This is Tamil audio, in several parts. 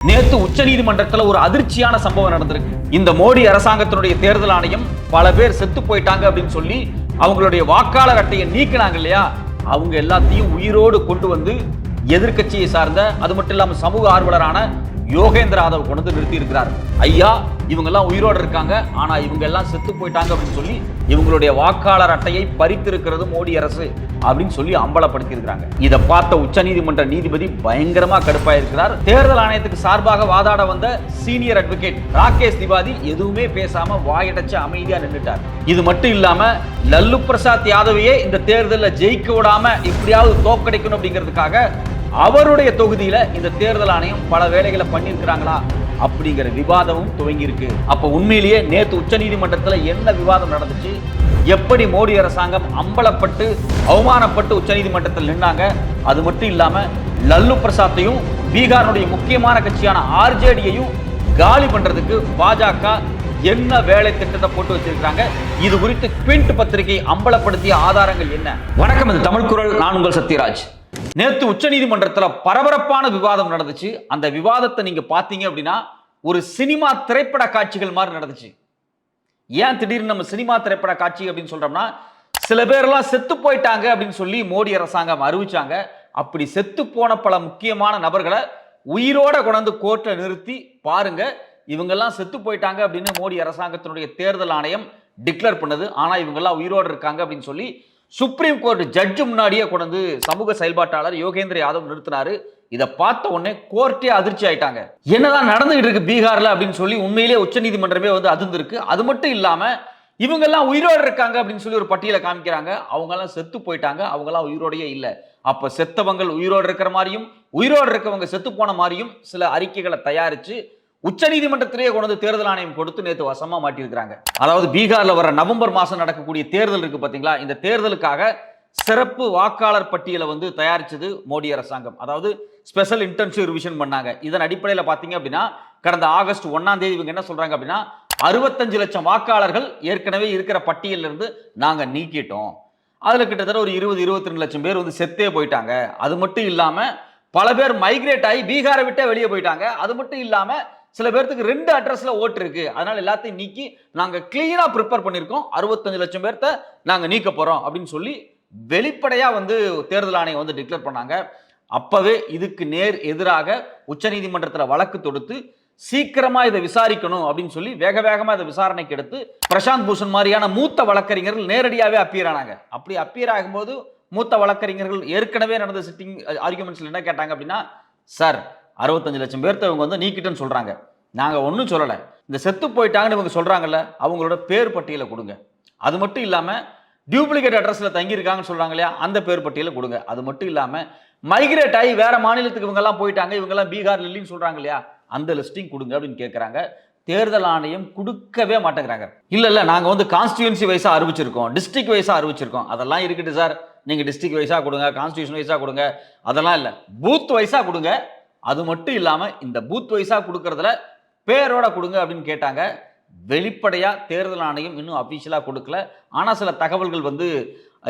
நேத்து உச்சநீதிமன்றத்தில் ஒரு அதிர்ச்சியான சம்பவம் நடந்திருக்கு. இந்த மோடி அரசாங்கத்தினுடைய தேர்தல் ஆணையம் பல பேர் செத்து போயிட்டாங்க அப்படின்னு சொல்லி அவங்களுடைய வாக்காளர் அட்டையை நீக்கினாங்க இல்லையா? அவங்க எல்லாத்தையும் உயிரோடு கொண்டு வந்து எதிர்க்கட்சியை சார்ந்த அது மட்டும் இல்லாம சமூக ஆர்வலரான யோகேந்திர யாதவ் கொண்டு வந்து நிறுத்தி இருக்கிறார் ஐயா இவங்க எல்லாம் உயிரோடு இருக்காங்க. ஆனா இவங்க எல்லாம் செத்து போயிட்டாங்க அப்படின்னு சொல்லி இவங்களுடைய வாக்காளர் அட்டையை பறித்திருக்கிறது மோடி அரசு அப்படின்னு சொல்லி அம்பலப்படுத்தி இருக்கிறாங்க இதை பார்த்த உச்சநீதிமன்ற நீதிபதி பயங்கரமா கடுப்பாயிருக்கிறார். தேர்தல் ஆணையத்துக்கு சார்பாக வாதாட வந்த சீனியர் அட்வொகேட் ராகேஷ் திவாதி எதுவுமே பேசாம வாயடைச்சு அமைதியா நின்றுட்டார் இது மட்டும் இல்லாம லல்லு பிரசாத் யாதவையே இந்த தேர்தலில் ஜெயிக்க விடாம எப்படியாவது தோக்கடிக்கணும் அப்படிங்கிறதுக்காக அவருடைய தொகுதியில இந்த தேர்தல் ஆணையம் பல வேலைகளை பண்ணியிருக்கிறாங்களா? அப்படிங்கிற விவாதமும் துவங்கி இருக்கு அப்ப உண்மையிலேயே நேத்து உச்சநீதிமன்றத்துல என்ன விவாதம் நடந்துச்சு? எப்படி மோடி அரசாங்கம் அம்பலப்பட்டு அவமானப்பட்டு உச்சநீதிமன்றத்தில் நின்னாங்க? அது மட்டும் இல்லாம லல்லு பிரசாத்தையும் பீகாருடைய முக்கியமான கட்சியான ஆர்ஜேடியையும் காலி பண்றதுக்கு பாஜக என்ன வேலை திட்டத்தை போட்டு வச்சிருக்காங்க இது குறித்து குவிண்ட் பத்திரிகை அம்பலப்படுத்திய ஆதாரங்கள் என்ன? வணக்கம் இது தமிழ் குரல். நான் உங்கள் சத்யராஜ். நேற்று உச்சநீதிமன்றத்தில் பரபரப்பான விவாதம் நடந்துச்சு. அந்த விவாதத்தை நீங்கள் பார்த்தீங்க அப்படின்னா ஒரு சினிமா திரைப்பட காட்சிகள் மாதிரி நடந்துச்சு. ஏன் திடீர்னு நம்ம சினிமா திரைப்பட காட்சி அப்படின்னு சொல்கிறோம்னா சில பேர்லாம் செத்து போயிட்டாங்க அப்படின்னு சொல்லி மோடி அரசாங்கம் அறிவிச்சாங்க. அப்படி செத்து போன பல முக்கியமான நபர்களை உயிரோட கொண்டாந்து கோர்ட்டை நிறுத்தி பாருங்க இவங்கெல்லாம் செத்து போயிட்டாங்க அப்படின்னு மோடி அரசாங்கத்தினுடைய தேர்தல் ஆணையம் டிக்ளேர் பண்ணது. ஆனால் இவங்கெல்லாம் உயிரோடு இருக்காங்க அப்படின்னு சொல்லி சுப்ரீம் கோர்ட் ஜட்ஜு முன்னாடியே கொண்டு சமூக செயல்பாட்டாளர் யோகேந்திர யாதவ் நிறுத்தினாரு. இதை பார்த்த உடனே கோர்ட்டே அதிர்ச்சி ஆயிட்டாங்க. என்னதான் நடந்துகிட்டு இருக்கு பீகார்ல அப்படின்னு சொல்லி உண்மையிலேயே உச்சநீதிமன்றமே வந்து அதிர்ந்திருக்கு. அது மட்டும் இல்லாம இவங்கெல்லாம் உயிரோடு இருக்காங்க அப்படின்னு சொல்லி ஒரு பட்டியலை காமிக்கிறாங்க. அவங்கெல்லாம் செத்து போயிட்டாங்க. அவங்கெல்லாம் உயிரோடையே இல்லை. அப்போ செத்தவங்கள் உயிரோடு இருக்கிற மாதிரியும் உயிரோடு இருக்கவங்க செத்து போன மாதிரியும் சில அறிக்கைகளை தயாரித்து உச்சநீதிமன்றத்திலேயே கொண்டு வந்து தேர்தல் ஆணையம் கொடுத்து நேற்று வசமாக மாட்டியிருக்கிறாங்க. அதாவது பீகாரில் வர நவம்பர் மாதம் நடக்கக்கூடிய தேர்தல் இருக்குது பார்த்தீங்களா இந்த தேர்தலுக்காக சிறப்பு வாக்காளர் பட்டியலை வந்து தயாரிச்சது மோடி அரசாங்கம். அதாவது ஸ்பெஷல் இன்டென்சிவ் ரிவிஷன் பண்ணாங்க. இதன் அடிப்படையில் பார்த்தீங்க அப்படின்னா கடந்த ஆகஸ்ட் ஒன்றாம் தேதி இவங்க என்ன சொல்கிறாங்க அப்படின்னா அறுபத்தஞ்சு லட்சம் வாக்காளர்கள் ஏற்கனவே இருக்கிற பட்டியலில் இருந்து நீக்கிட்டோம். அதில் கிட்டத்தட்ட ஒரு இருபது இருபத்தி ரெண்டு லட்சம் பேர் வந்து செத்தே போயிட்டாங்க. அது மட்டும் இல்லாமல் பல பேர் மைக்ரேட் ஆகி பீகாரை விட்டே வெளியே போயிட்டாங்க. அது மட்டும் இல்லாமல் சில பேர்த்துக்கு ரெண்டு அட்ரஸில் ஓட்டு இருக்கு. அதனால எல்லாத்தையும் நீக்கி நாங்கள் கிளீனாக ப்ரிப்பேர் பண்ணியிருக்கோம் அறுபத்தஞ்சு லட்சம் பேர்த்த நாங்கள் நீக்க போகிறோம் அப்படின்னு சொல்லி வெளிப்படையாக வந்து தேர்தல் ஆணையம் வந்து டிக்ளேர் பண்ணாங்க. அப்போவே இதுக்கு நேர் எதிராக உச்சநீதிமன்றத்தில் வழக்கு தொடுத்து சீக்கிரமாக இதை விசாரிக்கணும் அப்படின்னு சொல்லி வேக வேகமாக இதை விசாரணைக்கு எடுத்து பிரசாந்த் பூஷன் மாதிரியான மூத்த வழக்கறிஞர்கள் நேரடியாகவே அப்பியர் ஆனாங்க. அப்படி அப்பியர் ஆகும்போது மூத்த வழக்கறிஞர்கள் ஏற்கனவே நடந்த சிட்டிங் ஆர்குமெண்ட்ஸில் என்ன கேட்டாங்க அப்படின்னா சார் அறுபத்தஞ்சு லட்சம் பேர்த்த இவங்க வந்து நீக்கிட்டேன்னு சொல்கிறாங்க நாங்கள் ஒன்றும் சொல்லலை. இந்த செத்து போயிட்டாங்கன்னு இவங்க சொல்கிறாங்கல்ல அவங்களோட பேர் பட்டியலை கொடுங்க. அது மட்டும் இல்லாமல் டியூப்ளிகேட் அட்ரஸில் தங்கியிருக்காங்கன்னு சொல்கிறாங்க இல்லையா அந்த பேர் பட்டியலை கொடுங்க. அது மட்டும் இல்லாமல் மைக்ரேட் ஆகி வேறு மாநிலத்துக்கு இவங்கெல்லாம் போயிட்டாங்க இவங்கெல்லாம் பீகார் இல்லைன்னு சொல்கிறாங்க இல்லையா அந்த லிஸ்டிங் கொடுங்க அப்படின்னு கேட்குறாங்க தேர்தல் ஆணையம் கொடுக்கவே மாட்டேங்கிறாங்க. இல்லை இல்லை நாங்கள் வந்து கான்ஸ்டியூன்சி வைஸாக அறிவிச்சிருக்கோம் டிஸ்ட்ரிக்ட் வைஸாக அறிவிச்சிருக்கோம். அதெல்லாம் இருக்குது சார். நீங்கள் டிஸ்ட்ரிக்ட் வைஸாக கொடுங்க கான்ஸ்டியூஷன் வைஸாக கொடுங்க. அதெல்லாம் இல்லை பூத் வைஸாக கொடுங்க. அது மட்டும் இல்லாமல் இந்த பூத் வைஸாக கொடுக்கறதுல பேரோட கொடுங்க அப்படின்னு கேட்டாங்க. வெளிப்படையாக தேர்தல் ஆணையம் இன்னும் அஃபீஷியலாக கொடுக்கல. ஆனால் சில தகவல்கள் வந்து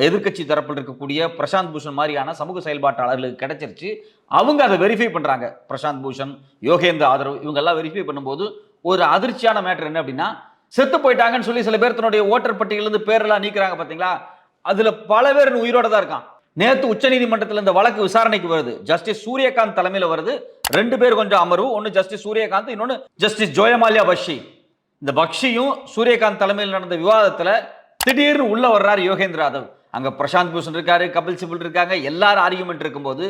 எதிர்க்கட்சி தரப்பில் இருக்கக்கூடிய பிரசாந்த் பூஷன் மாதிரியான சமூக செயல்பாட்டாளர்களுக்கு கிடைச்சிருச்சு. அவங்க அதை வெரிஃபை பண்ணுறாங்க பிரசாந்த் பூஷன் யோகேந்திர ஆதரவு இவங்கெல்லாம் வெரிஃபை பண்ணும்போது ஒரு அதிர்ச்சியான மேட்டர் என்ன அப்படின்னா செத்து போயிட்டாங்கன்னு சொல்லி சில பேர் தன்னுடைய ஓட்டர் பட்டியலேருந்து பேரெல்லாம் நீக்கிறாங்க பார்த்தீங்களா அதில் பல பேர் உயிரோட தான் இருக்கான். நேத்து உச்சநீதிமன்றத்தில் இந்த வழக்கு விசாரணைக்கு வருது. ஜஸ்டிஸ் சூரியகாந்த் தலைமையில் வருது. ரெண்டு பேர் கொஞ்சம் அமர்வு. ஒன்று ஜஸ்டிஸ் சூரியகாந்த் இன்னொன்று ஜஸ்டிஸ் ஜோயமாலியா பக்ஷி. இந்த பக்ஷியும் சூரியகாந்த் தலைமையில் நடந்த விவாதத்தில் திடீர்னு உள்ள வர்றாரு யோகேந்திர யாதவ். அங்கே பிரசாந்த் பூஷன் இருக்காரு கபில் சிபில் இருக்காங்க எல்லாரும் ஆர்கியூமெண்ட் இருக்கும்போது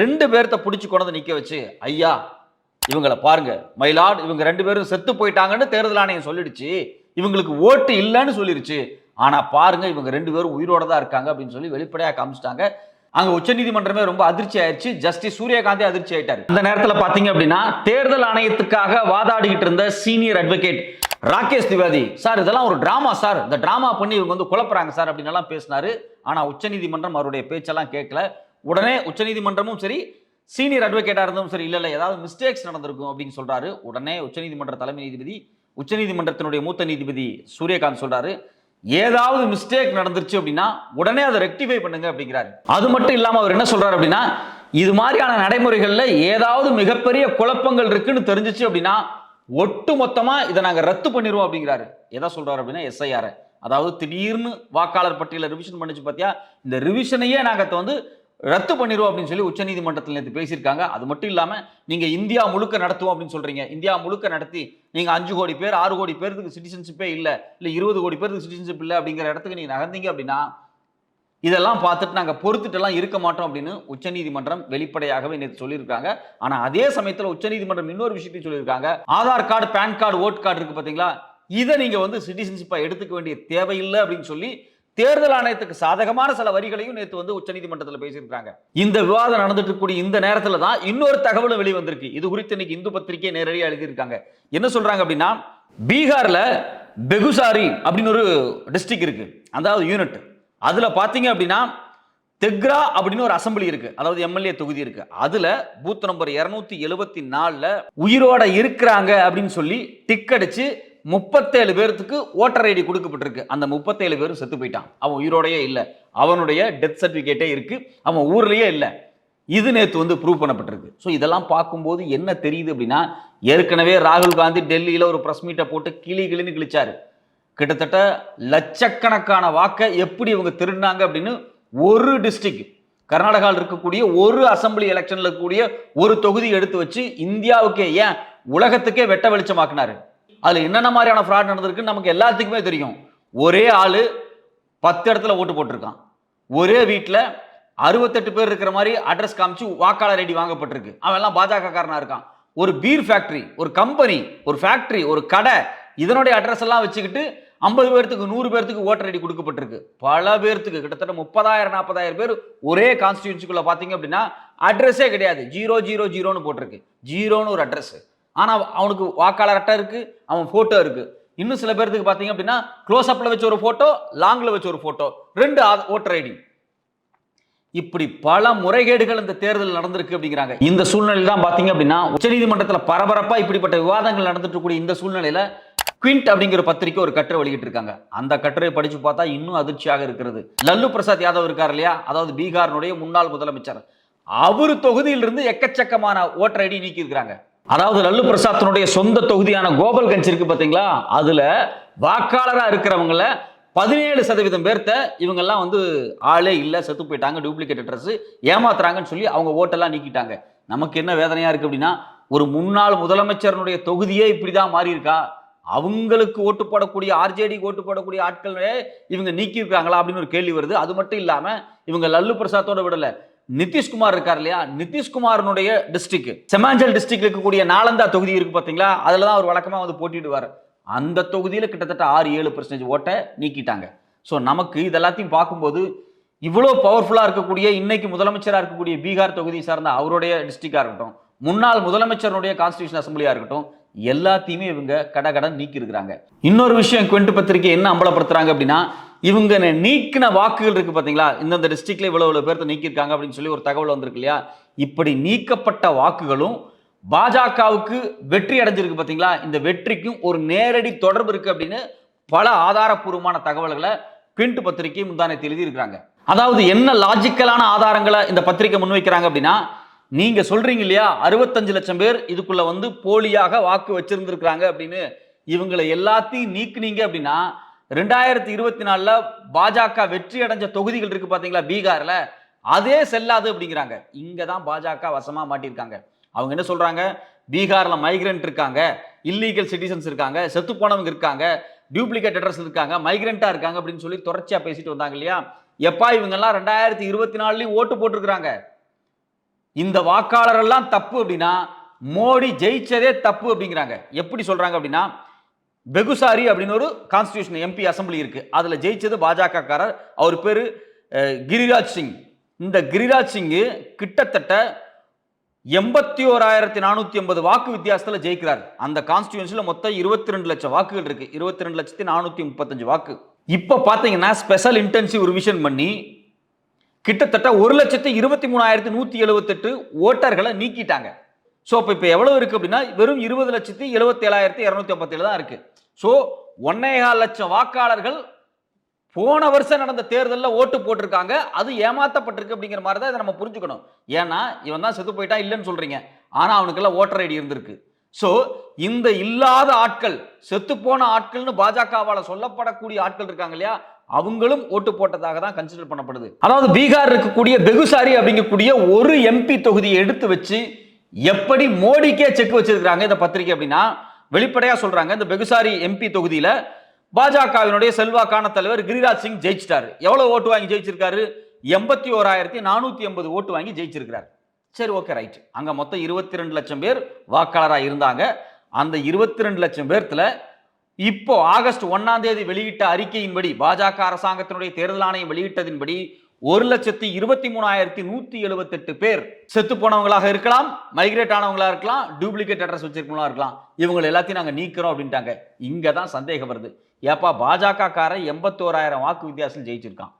ரெண்டு பேர்த்த பிடிச்சி கொண்டு நிற்க வச்சு ஐயா இவங்கள பாருங்க. மயிலாட் இவங்க ரெண்டு பேரும் செத்து போயிட்டாங்கன்னு தேர்தல் ஆணையம் சொல்லிடுச்சு. இவங்களுக்கு ஓட்டு இல்லைன்னு சொல்லிடுச்சு ஆனால் பாருங்க இவங்க ரெண்டு பேரும் உயிரோட தான் இருக்காங்க அப்படின்னு சொல்லி வெளிப்படையாக காமிச்சிட்டாங்க. அங்க உச்சநீதிமன்றமே ரொம்ப அதிர்ச்சி ஆயிடுச்சு ஜஸ்டிஸ் சூரியகாந்தே அதிர்ச்சி ஆயிட்டார். இந்த நேரத்துல பாத்தீங்க அப்படின்னா தேர்தல் ஆணையத்துக்காக வாதாடிக்கிட்டு இருந்த senior advocate Rakesh Dwivedi sir இதெல்லாம் ஒரு டிராமா சார். இந்த டிராமா பண்ணி இவங்க வந்து குழப்புறாங்க சார் அப்படின்னு பேசினாரு. ஆனா உச்சநீதிமன்றம் அவருடைய பேச்செல்லாம் கேட்கல. உடனே உச்சநீதிமன்றமும் சரி சீனியர் அட்வொகேட்டா இருந்தும் சரி இல்ல இல்ல ஏதாவது மிஸ்டேக்ஸ் நடந்திருக்கும் அப்படின்னு சொல்றாரு. உடனே உச்சநீதிமன்ற தலைமை நீதிபதி உச்சநீதிமன்றத்தினுடைய மூத்த நீதிபதி சூரியகாந்த் சொல்றாரு. ஏதாவது மிஸ்டேக் நடந்துருச்சு அப்படின்னா உடனே அதை ரெக்டிஃபை பண்ணுங்க அப்படிங்கிறாரு. அது மட்டும் இல்லாமல் அவர் என்ன சொல்றாரு அப்படின்னா இது மாதிரியான நடைமுறைகளில் ஏதாவது மிகப்பெரிய குழப்பங்கள் இருக்குன்னு தெரிஞ்சிச்சு அப்படின்னா ஒட்டு மொத்தமாக இதை நாங்கள் ரத்து பண்ணிடுவோம் அப்படிங்கிறாரு. எதை சொல்றாரு அப்படின்னா எஸ்ஐஆர் அதாவது திடீர்னு வாக்காளர் பட்டியலை ரிவிஷன் பண்ணிச்சு பார்த்தியா இந்த ரிவிஷனையே நாங்கள் வந்து ரத்து பண்ணிடுவோம் அப்படின்னு சொல்லி உச்சநீதிமன்றத்தில் நேற்று பேசியிருக்காங்க. அது மட்டும் இல்லாமல் நீங்கள் இந்தியா முழுக்க நடத்துவோம் அப்படின்னு சொல்கிறீங்க இந்தியா முழுக்க நடத்தி நீங்கள் அஞ்சு கோடி பேர் ஆறு கோடி பேருக்கு சிட்டிசன்ஷிப்பே இல்லை இல்லை இருபது கோடி பேருக்கு சிட்டிசன்ஷிப் இல்லை அப்படிங்கிற இடத்துக்கு நீங்கள் நகர்ந்தீங்க அப்படின்னா இதெல்லாம் பார்த்துட்டு நாங்கள் பொறுத்துட்டெல்லாம் இருக்க மாட்டோம் அப்படின்னு உச்சநீதிமன்றம் வெளிப்படையாகவே நேற்று சொல்லியிருக்காங்க. ஆனால் அதே சமயத்தில் உச்சநீதிமன்றம் இன்னொரு விஷயத்தையும் சொல்லியிருக்காங்க. Aadhaar card PAN card vote card இருக்குது பார்த்தீங்களா இதை நீங்கள் வந்து சிட்டிசன்ஷிப்பாக எடுத்துக்க வேண்டிய தேவையில்லை அப்படின்னு சொல்லி தேர்தல் ஆணையத்துக்கு சாதகமான சில வரிகளையும் நேற்று வந்து உச்சநீதிமன்றத்தில் பேசியிருக்காங்க இந்த விவாதம் நடந்துட்டு இருக்கக்கூடிய இந்த நேரத்தில் தான் இன்னொரு தகவலும் வெளிவந்திருக்கு. இது குறித்து இன்னைக்கு இந்து பத்திரிகை நேரடியாக எழுதியிருக்காங்க. என்ன சொல்றாங்க அப்படின்னா பீகார்ல பெகுசாரி அப்படின்னு ஒரு டிஸ்ட்ரிக்ட் இருக்கு. அதாவது யூனிட் அதுல பாத்தீங்க அப்படின்னா தெக்ரா அப்படின்னு ஒரு அசம்பிளி இருக்கு. அதாவது எம்எல்ஏ தொகுதி இருக்கு. அதுல பூத் நம்பர் இருநூத்தி எழுபத்தி நாலுல உயிரோட இருக்கிறாங்க அப்படின்னு சொல்லி டிக் அடிச்சு முப்பத்தேழு பேர்த்துக்கு ஓட்டர் ஐடி கொடுக்கப்பட்டிருக்கு. அந்த முப்பத்தேழு பேரும் செத்து போயிட்டான். அவன் உயிரோடையே இல்லை. அவனுடைய டெத் சர்டிஃபிகேட்டே இருக்கு. அவன் ஊர்லேயே இல்லை. இது நேற்று வந்து ப்ரூவ் பண்ணப்பட்டிருக்கு. ஸோ இதெல்லாம் பார்க்கும்போது என்ன தெரியுது அப்படின்னா ஏற்கனவே ராகுல் காந்தி டெல்லியில் ஒரு ப்ரெஸ் மீட்டை போட்டு கிளி கிளின்னு கிழிச்சாரு. கிட்டத்தட்ட லட்சக்கணக்கான வாக்கை எப்படி இவங்க திருடினாங்க அப்படின்னு ஒரு டிஸ்ட்ரிக்ட் கர்நாடகாவில் இருக்கக்கூடிய ஒரு அசம்பிளி எலெக்ஷனில் இருக்கக்கூடிய ஒரு தொகுதி எடுத்து வச்சு இந்தியாவுக்கே ஏன் உலகத்துக்கே வெட்ட வெளிச்சமாக்குனாரு. அதில் என்னென்ன மாதிரியான ஃப்ராட் நடந்திருக்குன்னு நமக்கு எல்லாத்துக்குமே தெரியும். ஒரே ஆள் பத்து இடத்துல ஓட்டு போட்டிருக்கான். ஒரே வீட்டில் அறுபத்தெட்டு பேர் இருக்கிற மாதிரி அட்ரஸ் காமிச்சு வாக்காளர் ஐடி வாங்கப்பட்டிருக்கு. அவன் எல்லாம் பாஜக காரனாக இருக்கான். ஒரு பீர் ஃபேக்ட்ரி ஒரு கம்பெனி ஒரு ஃபேக்ட்ரி ஒரு கடை இதனுடைய அட்ரஸ் எல்லாம் வச்சுக்கிட்டு ஐம்பது பேர்த்துக்கு நூறு பேர்த்துக்கு ஓட்டர் ஐடி கொடுக்கப்பட்டிருக்கு. பல பேர்த்துக்கு கிட்டத்தட்ட முப்பதாயிரம் நாற்பதாயிரம் பேர் ஒரே கான்ஸ்டியூன்சிக்குள்ளே பார்த்தீங்க அப்படின்னா அட்ரஸே கிடையாது. ஜீரோ ஜீரோ ஜீரோன்னு போட்டிருக்கு. ஜீரோன்னு ஒரு அட்ரஸ் ஆனால் அவனுக்கு வாக்காளர் அட்டை இருக்குது அவன் ஃபோட்டோ இருக்குது இன்னும் சில பேர்த்துக்கு பார்த்தீங்க அப்படின்னா க்ளோஸ் அப்ல வச்ச ஒரு ஃபோட்டோ லாங்கில் வச்ச ஒரு ஃபோட்டோ ரெண்டு ஓட்டர் ஐடி இப்படி பல முறைகேடுகள் இந்த தேர்தல் நடந்திருக்கு அப்படிங்கிறாங்க. இந்த சூழ்நிலையில் தான் பார்த்தீங்க அப்படின்னா உச்சநீதிமன்றத்தில் பரபரப்பாக இப்படிப்பட்ட விவாதங்கள் நடந்துட்டு இருக்கக்கூடிய இந்த சூழ்நிலையில் குவிண்ட் அப்படிங்கிற பத்திரிக்கை ஒரு கட்டுரை வெளியிட்டு இருக்காங்க அந்த கட்டுரையை படித்து பார்த்தா இன்னும் அதிர்ச்சியாக இருக்கிறது. லல்லு பிரசாத் யாதவ் இருக்கார் இல்லையா? அதாவது பீகாரினுடைய முன்னாள் முதலமைச்சர். அவர் தொகுதியிலிருந்து எக்கச்சக்கமான ஓட்டர் ஐடி நீக்கி இருக்கிறாங்க அதாவது லல்லு பிரசாத்தினுடைய சொந்த தொகுதியான கோபால்கஞ்ச் இருக்கு பார்த்தீங்களா அதுல வாக்காளராக இருக்கிறவங்கள பதினேழு சதவீதம் பேர்த்த இவங்கெல்லாம் வந்து ஆளே இல்லை செத்து போயிட்டாங்க டூப்ளிகேட் அட்ரஸ் ஏமாத்துறாங்கன்னு சொல்லி அவங்க ஓட்டெல்லாம் நீக்கிட்டாங்க. நமக்கு என்ன வேதனையாக இருக்குது அப்படின்னா ஒரு முன்னாள் முதலமைச்சரனுடைய தொகுதியே இப்படிதான் மாறி இருக்கா அவங்களுக்கு ஓட்டு போடக்கூடிய ஆர்ஜேடிக்கு ஓட்டு போடக்கூடிய ஆட்களே இவங்க நீக்கியிருக்காங்களா அப்படின்னு ஒரு கேள்வி வருது. அது மட்டும் இல்லாமல் இவங்க லல்லு பிரசாத்தோட விடலை. நிதிஷ்குமார் இருக்கார் இல்லையா? நிதிஷ்குமாரனுடைய டிஸ்ட்ரிக்ட் செமாஞ்சல் டிஸ்ட்ரிக்ட் இருக்கக்கூடிய நாலந்தா தொகுதி இருக்கு பார்த்தீங்களா அதில் தான் அவர் வழக்கமாக வந்து போட்டிடுவார் அந்த தொகுதியில் கிட்டத்தட்ட ஆறு ஏழு பர்சன்டேஜ் ஓட்டை நீக்கிட்டாங்க. ஸோ நமக்கு இதெல்லாத்தையும் பார்க்கும்போது இவ்வளோ பவர்ஃபுல்லாக இருக்கக்கூடிய இன்னைக்கு முதலமைச்சராக இருக்கக்கூடிய பீகார் தொகுதி சார்ந்த அவருடைய டிஸ்ட்ரிக்டாக இருக்கட்டும் முன்னாள் முதலமைச்சருடைய கான்ஸ்டியூஷன் அசம்பிளியாக இருக்கட்டும் எல்லாத்தையுமே இவங்க கடகடன் நீக்கி இருக்கிறாங்க இன்னொரு விஷயம் குவெண்ட் பத்திரிகை என்ன அம்பலப்படுத்துறாங்க அப்படின்னா இவங்க நீக்கின வாக்குகள் இருக்கு பார்த்தீங்களா இந்தந்த டிஸ்ட்ரிக்ட்ல இவ்வளோ இவ்வளோ பேர்த்த நீக்கியிருக்காங்க அப்படின்னு சொல்லி ஒரு தகவல் வந்திருக்கு இல்லையா? இப்படி நீக்கப்பட்ட வாக்குகளும் பாஜகவுக்கு வெற்றி அடைஞ்சிருக்கு பார்த்தீங்களா இந்த வெற்றிக்கும் ஒரு நேரடி தொடர்பு இருக்கு அப்படின்னு பல ஆதாரப்பூர்வமான தகவல்களை பிரிண்ட் பத்திரிகை முந்தானத்தை எழுதியிருக்கிறாங்க. அதாவது என்ன லாஜிக்கலான ஆதாரங்களை இந்த பத்திரிகை முன்வைக்கிறாங்க அப்படின்னா நீங்க சொல்றீங்க இல்லையா? அறுபத்தஞ்சு லட்சம் பேர் இதுக்குள்ள வந்து போலியாக வாக்கு வச்சிருந்திருக்கிறாங்க அப்படின்னு இவங்களை எல்லாத்தையும் நீக்குனீங்க அப்படின்னா ரெண்டாயிரத்தி இருபத்தி நாலில் பாஜக வெற்றி அடைஞ்ச தொகுதிகள் இருக்கு பார்த்தீங்களா பீகாரில்? அதே செல்லாது அப்படிங்கிறாங்க. இங்கே தான் பாஜக வசமாக மாட்டியிருக்காங்க. அவங்க என்ன சொல்கிறாங்க பீகாரில் மைக்ரெண்ட் இருக்காங்க இல்லீகல் சிட்டிசன்ஸ் இருக்காங்க செத்து போனவங்க இருக்காங்க டியூப்ளிகேட் அட்ரஸ் இருக்காங்க மைக்ரெண்டா இருக்காங்க அப்படின்னு சொல்லி தொடர்ச்சியாக பேசிட்டு வந்தாங்க இல்லையா? எப்பா இவங்கெல்லாம் ரெண்டாயிரத்தி இருபத்தி நாலுலேயும் ஓட்டு போட்டிருக்கிறாங்க. இந்த வாக்காளரெல்லாம் தப்பு அப்படின்னா மோடி ஜெயிச்சதே தப்பு அப்படிங்கிறாங்க. எப்படி சொல்கிறாங்க அப்படின்னா பெகுசாரி அப்படின்னு ஒரு கான்ஸ்டியூஷன் எம்பி அசம்பிளி இருக்குது அதில் ஜெயிச்சது பாஜகக்காரர். அவர் பேர் கிரிராஜ் சிங். இந்த கிரிராஜ் சிங்கு கிட்டத்தட்ட எண்பத்தி ஓராயிரத்தி நானூற்றி எண்பது வாக்கு வித்தியாசத்தில் ஜெயிக்கிறார். அந்த கான்ஸ்டியூன்சியில் மொத்தம் இருபத்தி ரெண்டு லட்சம் வாக்குகள் இருக்குது இருபத்தி ரெண்டு லட்சத்தி நானூற்றி முப்பத்தஞ்சு வாக்கு. இப்போ பார்த்தீங்கன்னா ஸ்பெஷல் இன்டென்சிவ் ரிவிஷன் பண்ணி கிட்டத்தட்ட ஒரு லட்சத்தி இருபத்தி மூணாயிரத்தி நூற்றி எழுபத்தெட்டு ஓட்டர்களை நீக்கிட்டாங்க. ஸோ இப்போ இப்போ எவ்வளோ இருக்குது அப்படின்னா வெறும் இருபது லட்சத்தி எழுபத்தி ஏழாயிரத்தி இரநூத்தி ஐம்பத்தேழு தான் இருக்குது ஸோ ஒன்னேகால் லட்சம் வாக்காளர்கள் போன வருஷம் நடந்த தேர்தலில் ஓட்டு போட்டிருக்காங்க. அது ஏமாத்தப்பட்டிருக்கு அப்படிங்கிற மாதிரி தான் இதை நம்ம புரிஞ்சுக்கணும். ஏன்னா இவன் தான் செத்து போயிட்டான் இல்லைன்னு சொல்கிறீங்க ஆனால் அவனுக்கெல்லாம் ஓட்டர் ஐடி இருந்திருக்கு. ஸோ இந்த இல்லாத ஆட்கள் செத்து போன ஆட்கள்னு பாஜகவால் சொல்லப்படக்கூடிய ஆட்கள் இருக்காங்க இல்லையா? அவங்களும் ஓட்டு போட்டதாக தான் கன்சிடர் பண்ணப்படுது. அதாவது பீகார் இருக்கக்கூடிய பெகுசாரி அப்படிங்கக்கூடிய ஒரு எம்பி தொகுதியை எடுத்து வச்சு எப்படி மோடிக்கே செக் வச்சிருக்காங்க இந்த பத்திரிகை அப்படின்னா வெளிப்படையா சொல்றாங்க இந்த பெகுசாரி எம்பி தொகுதியில பாஜகவினுடைய செல்வாக்கான தலைவர் கிரிராஜ் சிங் ஜெயிச்சிட்டாரு. எவ்வளவு ஓட்டு வாங்கி ஜெயிச்சிருக்காரு? எண்பத்தி ஓராயிரத்தி நானூத்தி எண்பது ஓட்டு வாங்கி ஜெயிச்சிருக்கிறார். சரி ஓகே ரைட் அங்க மொத்தம் இருபத்தி ரெண்டு லட்சம் பேர் வாக்காளராக இருந்தாங்க. அந்த இருபத்தி ரெண்டு லட்சம் பேர்த்துல இப்போ ஆகஸ்ட் ஒன்னாம் தேதி வெளியிட்ட அறிக்கையின்படி பாஜக அரசாங்கத்தினுடைய தேர்தல் ஆணையம் வெளியிட்டதின்படி ஒரு லட்சத்தி இருபத்தி மூணாயிரத்தி நூத்தி எழுபத்தெட்டு பேர் செத்து போனவங்களாக இருக்கலாம் மைக்ரேட் ஆனவங்களா இருக்கலாம் டூப்ளிகேட் அட்ரஸ் வச்சிருக்கவங்களா இருக்கலாம். இவங்க எல்லாத்தையும் நாங்க நீக்கிறோம் அப்படின்ட்டாங்க. இங்க தான் சந்தேகம் வருது. ஏப்பா பாஜக காரன் எண்பத்தோராயிரம் வாக்கு வித்தியாசம் ஜெயிச்சிருக்கான்.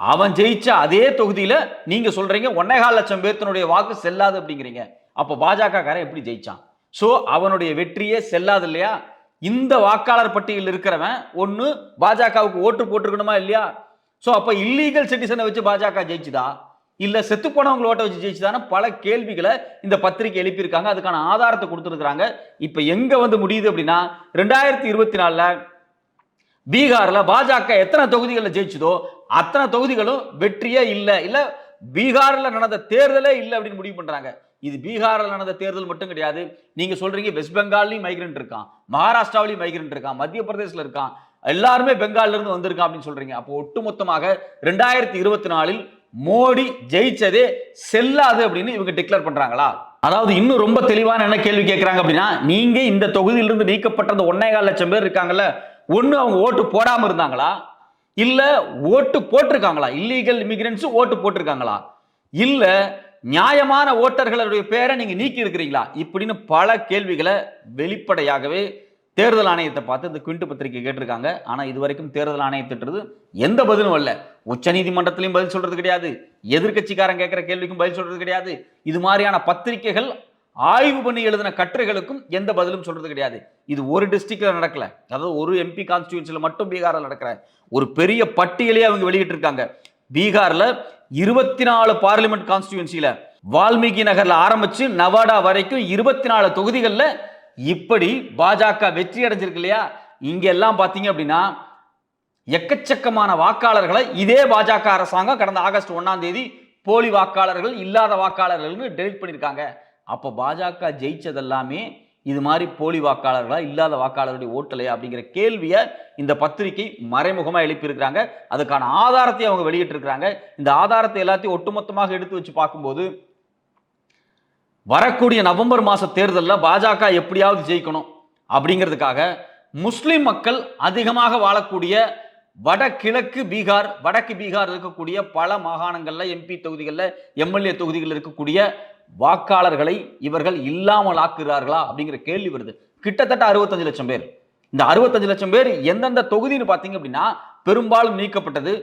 அவன் ஜெயிச்ச அதே தொகுதியில நீங்க சொல்றீங்க ஒன்னேகால் லட்சம் பேர்த்தனுடைய வாக்கு செல்லாது அப்படிங்கிறீங்க. அப்போ பாஜக காரன் எப்படி ஜெயிச்சான்? ஸோ அவனுடைய வெற்றியே செல்லாது இல்லையா? இந்த வாக்காளர் பட்டியலில் இருக்கிறவன் ஒன்று பாஜகவுக்கு ஓட்டு போட்டிருக்கணுமா இல்லையா? ஸோ அப்போ இல்லீகல் சிட்டிசனை வச்சு பாஜக ஜெயிச்சுதா? இல்லை செத்து போனவங்க ஓட்ட வச்சு ஜெயிச்சுதான பல கேள்விகளை இந்த பத்திரிகை எழுப்பியிருக்காங்க. அதுக்கான ஆதாரத்தை கொடுத்துருக்குறாங்க. இப்போ எங்கே வந்து முடியுது அப்படின்னா ரெண்டாயிரத்தி இருபத்தி நாலுல பீகாரில் பாஜக எத்தனை தொகுதிகளில் ஜெயிச்சதோ அத்தனை தொகுதிகளும் வெற்றியே இல்லை. இல்லை பீகார்ல நடந்த தேர்தலே இல்லை அப்படின்னு முடிவு பண்ணுறாங்க இது பீகாரில் நடந்த தேர்தல் மட்டும் கிடையாது. நீங்கள் சொல்கிறீங்க வெஸ்ட் பெங்கால்லையும் மைக்ரெண்ட் இருக்கான் மகாராஷ்டிராவிலையும் மைக்ரெண்ட் இருக்கான் மத்திய பிரதேசில் இருக்கான். எல்லாருமே பெங்கால்ல இருந்து வந்திருக்கான் அப்படின்னு சொல்றீங்க. அப்போ ஒட்டுமொத்தமாக ரெண்டாயிரத்தி இருபத்தி நாலில் மோடி ஜெயிச்சதே செல்லாது அப்படின்னு இவங்க டிக்ளேர் பண்றாங்களா? அதாவது இன்னும் ரொம்ப தெளிவான என்ன கேள்வி கேட்கறாங்க அப்படின்னா நீங்க இந்த தொகுதியிலிருந்து நீக்கப்பட்ட அந்த ஒன்னேகால் லட்சம் பேர் இருக்காங்கல்ல ஒன்று அவங்க ஓட்டு போடாம இருந்தாங்களா? இல்ல ஓட்டு போட்டிருக்காங்களா? இல்லீகல் இமிகிரன்ஸ் ஓட்டு போட்டிருக்காங்களா? இல்ல நியாயமான ஓட்டர்களுடைய பேரை நீங்க நீக்கி இருக்கிறீங்களா இப்படின்னு பல கேள்விகளை வெளிப்படையாகவே தேர்தல் ஆணையத்தை பார்த்து இந்த குவிண்டு பத்திரிகை கேட்டிருக்காங்க. ஆனால் இது வரைக்கும் தேர்தல் ஆணையத்திட்டது எந்த பதிலும் அல்ல. உச்சநீதிமன்றத்திலையும் பதில் சொல்றது கிடையாது. எதிர்கட்சிக்காரன் கேட்குற கேள்விக்கும் பதில் சொல்றது கிடையாது. இது மாதிரியான பத்திரிகைகள் ஆய்வு பண்ணி எழுதின கட்டுரைகளுக்கும் எந்த பதிலும் சொல்றது கிடையாது. இது ஒரு டிஸ்ட்ரிக்ட்ல நடக்கல. அதாவது ஒரு எம்பி கான்ஸ்டியூன்சில மட்டும் பீகாரில் நடக்கிற ஒரு பெரிய பட்டியலே அவங்க வெளியிட்டிருக்காங்க. பீகாரில் இருபத்தி நாலு பார்லிமெண்ட் கான்ஸ்டியூன்சியில் வால்மீகி நகரில் ஆரம்பிச்சு நவாடா வரைக்கும் இருபத்தி நாலு தொகுதிகளில் இப்படி பாஜக வெற்றி அடைஞ்சிருக்கு இல்லையா? இங்கெல்லாம் எல்லாம் அப்படின்னா எக்கச்சக்கமான வாக்காளர்களை இதே பாஜக அரசாங்கம் கடந்த ஆகஸ்ட் ஒன்றாம் தேதி போலி வாக்காளர்கள் இல்லாத வாக்காளர்கள்னு டெலிட் பண்ணியிருக்காங்க அப்போ பாஜக ஜெயிச்சதெல்லாமே இது மாதிரி போலி வாக்காளர்களா இல்லாத வாக்காளர்களுடைய ஓட்டலையா அப்படிங்கிற கேள்வியை இந்த பத்திரிகை மறைமுகமாக எழுப்பியிருக்கிறாங்க. அதுக்கான ஆதாரத்தை அவங்க வெளியிட்டிருக்கிறாங்க. இந்த ஆதாரத்தை எல்லாத்தையும் ஒட்டுமொத்தமாக எடுத்து வச்சு பார்க்கும்போது வரக்கூடிய நவம்பர் மாத தேர்தலில் பாஜக எப்படியாவது ஜெயிக்கணும் அப்படிங்கிறதுக்காக முஸ்லீம் மக்கள் அதிகமாக வாழக்கூடிய வடகிழக்கு பீகார் வடக்கு பீகார் இருக்கக்கூடிய பல மாகாணங்களில் எம்பி தொகுதிகளில் எம்எல்ஏ தொகுதிகளில் இருக்கக்கூடிய வாக்காளர்களை இவர்கள் இல்லாமல் ஆக்குகிறார்களா அப்படிங்கிற கேள்வி வருது. கிட்டத்தட்ட அறுபத்தஞ்சு லட்சம் பேர். இந்த அறுபத்தஞ்சு லட்சம் பேர் எந்தெந்த தொகுதின்னு பார்த்தீங்க அப்படின்னா பெரும்பாலும் நீக்கப்பட்டது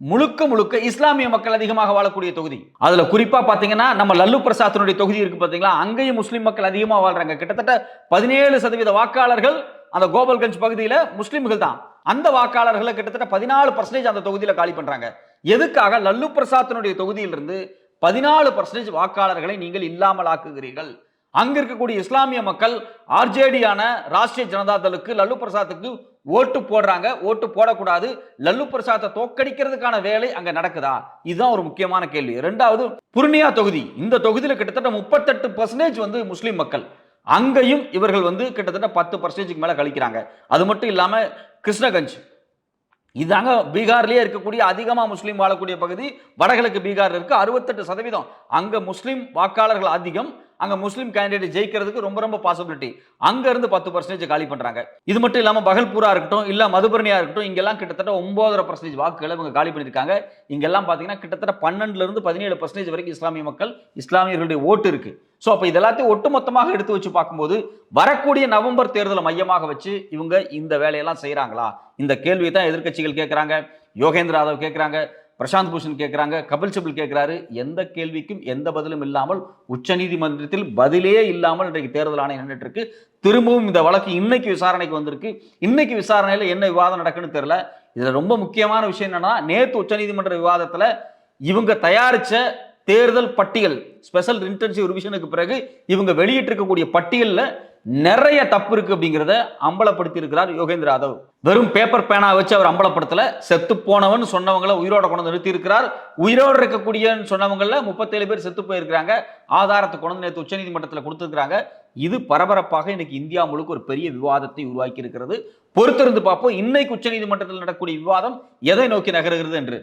முழுக்க முழுக்க இஸ்லாமிய மக்கள் அதிகமாக வாழக்கூடிய தொகுதி. அதுல குறிப்பா பாத்தீங்கன்னா நம்ம லல்லு பிரசாத்தினுடைய தொகுதி இருக்கு பாத்தீங்களா? அங்கேயும் முஸ்லீம் மக்கள் அதிகமாக வாழ்றாங்க. கிட்டத்தட்ட பதினேழு சதவீத வாக்காளர்கள் அந்த கோபால்கஞ்ச் பகுதியில முஸ்லீம்கள் தான். அந்த வாக்காளர்களை கிட்டத்தட்ட பதினாலு பர்சன்டேஜ் அந்த தொகுதியில காலி பண்றாங்க. எதுக்காக? லல்லு பிரசாத்தினுடைய தொகுதியிலிருந்து பதினாலு பர்சன்டேஜ் வாக்காளர்களை நீங்கள் இல்லாமல் ஆக்குகிறீர்கள். அங்க இருக்கக்கூடிய இஸ்லாமிய மக்கள் ஆர்ஜேடியான ராஷ்டிரிய ஜனதா தளுக்கு லல்லு பிரசாத்துக்கு ஓட்டு போடுறாங்க ஓட்டு போடக்கூடாது. லல்லு பிரசாத்தை தோக்கடிக்கிறதுக்கான வேலை அங்க நடக்குதா? இதுதான் ஒரு முக்கியமான கேள்வி. ரெண்டாவது புர்ணியா தொகுதி. இந்த தொகுதியில கிட்டத்தட்ட முப்பத்தெட்டு பர்சன்டேஜ் வந்து முஸ்லீம் மக்கள். அங்கேயும் இவர்கள் வந்து கிட்டத்தட்ட பத்து பர்சன்டேஜுக்கு மேல கழிக்கிறாங்க. அது மட்டும் இல்லாம கிருஷ்ணகஞ்ச். இதாங்க பீகார்லேயே இருக்கக்கூடிய அதிகமாக முஸ்லீம் வாழக்கூடிய பகுதி. வடகிழக்கு பீகார் இருக்கு அறுபத்தெட்டு சதவீதம். அங்கே முஸ்லீம் வாக்காளர்கள் அதிகம். அங்கே முஸ்லீம் கேண்டிடேட் ஜெயிக்கிறதுக்கு ரொம்ப ரொம்ப பாசிபிலிட்டி அங்கேருந்து பத்து பர்சன்டேஜ் காலி பண்ணுறாங்க இது மட்டும் இல்லாமல் பகல்பூரா இருக்கட்டும் இல்லை மதுபரணியாக இருக்கட்டும் இங்கெல்லாம் கிட்டத்தட்ட ஒன்பதரை பர்சன்டேஜ் வாக்குகளை இவங்க காலி பண்ணியிருக்காங்க. இங்கெல்லாம் பார்த்தீங்கன்னா கிட்டத்தட்ட பன்னெண்டுல இருந்து பதினேழு பர்சன்டேஜ் வரைக்கும் இஸ்லாமிய மக்கள் இஸ்லாமியர்களுடைய ஓட்டு இருக்கு. ஸோ அப்போ இதெல்லாத்தையும் ஒட்டுமொத்தமாக எடுத்து வச்சு பார்க்கும்போது வரக்கூடிய நவம்பர் தேர்தலை மையமாக வச்சு இவங்க இந்த வேலையெல்லாம் செய்கிறாங்களா இந்த கேள்வியை தான் எதிர்க்கட்சிகள் கேட்குறாங்க யோகேந்திர யாதவ் கேட்குறாங்க பிரசாந்த் பூஷன் கேட்குறாங்க கபில் சிபில் கேட்குறாரு எந்த கேள்விக்கும் எந்த பதிலும் இல்லாமல் உச்சநீதிமன்றத்தில் பதிலே இல்லாமல் இன்றைக்கு தேர்தல் ஆணையம் நின்றுட்டு இருக்கு திரும்பவும் இந்த வழக்கு இன்னைக்கு விசாரணைக்கு வந்திருக்கு. இன்னைக்கு விசாரணையில் என்ன விவாதம் நடக்குன்னு தெரியல. இதில் ரொம்ப முக்கியமான விஷயம் என்னன்னா நேற்று உச்சநீதிமன்ற விவாதத்தில் இவங்க தயாரித்த தேர்தல் பட்டியல் ஸ்பெஷல் இன்டென்சிவ் ரிவிஷனுக்கு பிறகு இவங்க வெளியிட்டிருக்கக்கூடிய பட்டியலில் நிறைய தப்பு இருக்கு அப்படிங்கிறத அம்பலப்படுத்தி இருக்கிறார் யோகேந்திர யாதவ். வெறும் பேப்பர் பேனா வச்சு அவர் அம்பலப்படுத்தல செத்து போனவன் சொன்னவங்கள உயிரோட கொண்டு நிறுத்தி இருக்கிறார் உயிரோடு இருக்கக்கூடியன்னு சொன்னவங்கள முப்பத்தேழு பேர் செத்து போயிருக்கிறாங்க. ஆதாரத்தை கொண்டு நேற்று உச்சநீதிமன்றத்தில் கொடுத்துருக்காங்க இது பரபரப்பாக இன்னைக்கு இந்தியா முழுக்க ஒரு பெரிய விவாதத்தை உருவாக்கி இருக்கிறது பொறுத்திருந்து பார்ப்போம். இன்னைக்கு உச்சநீதிமன்றத்தில் நடக்கக்கூடிய விவாதம் எதை நோக்கி நகருகிறது என்று.